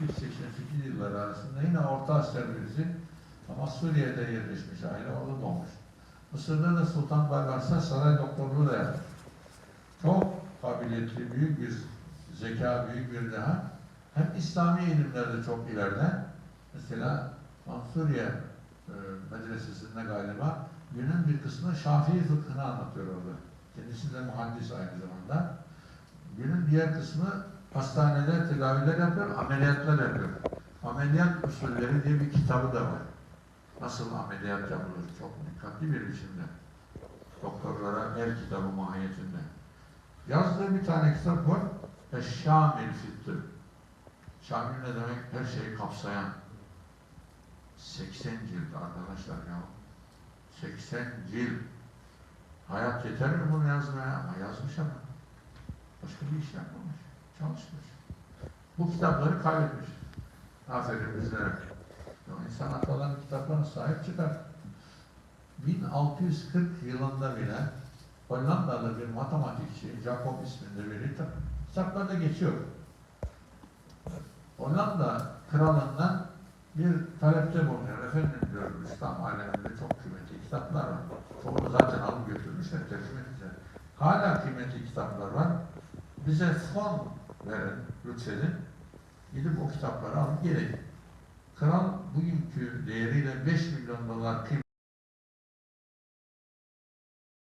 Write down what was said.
72-88 yılları arasında yine Orta Asya birisi ama Suriye'de yerleşmiş aile orada doğmuş. Mısır'da da Sultan Barbars'a saray doktorluğu da yapmış. Çok kabiliyetli, büyük bir zeka, büyük bir deha. Hem İslami ilimlerde çok ileride. Mesela Mansuriye e, medresesinde galiba günün bir kısmı Şafii fıkhını anlatıyor orada. Kendisi de muhaddis aynı zamanda. Günün diğer kısmı hastanede tedaviler yapıyor, ameliyatlar yapıyor. Ameliyat usulleri diye bir kitabı da var. Nasıl ameliyat yapılır? Çok dikkatli bir biçimde. Doktorlara el kitabı mahiyetinde. Yazdığı bir tane kitap var. Eşşamil Fittı. Şamil ne demek? Her şeyi kapsayan. 80 cilt arkadaşlar ya. 80 cilt. Hayat yeter mi bunu yazmaya? Ama yazmış ama. Başka bir iş yapmamış. Çalışmış. Bu kitapları kaybetmiş. Aferin bizlere. İnsan atalan kitaplarına sahip çıkar. 1640 yılında bile Hollandalı bir matematikçi, Jacob isminde biri ta- kitaplarda geçiyor. Hollanda kralından bir talepte bulunuyor. Efendim diyor, İslam aleminde çok kıymetli kitaplar var. Çoğunu zaten alıp götürmüşler, tercüme etmişler. Hala kıymetli kitaplar var. Bize fon verin, lütfedin. Gidip o kitapları alıp gelin. Kral bugünkü değeriyle 5 milyon dolar kıymet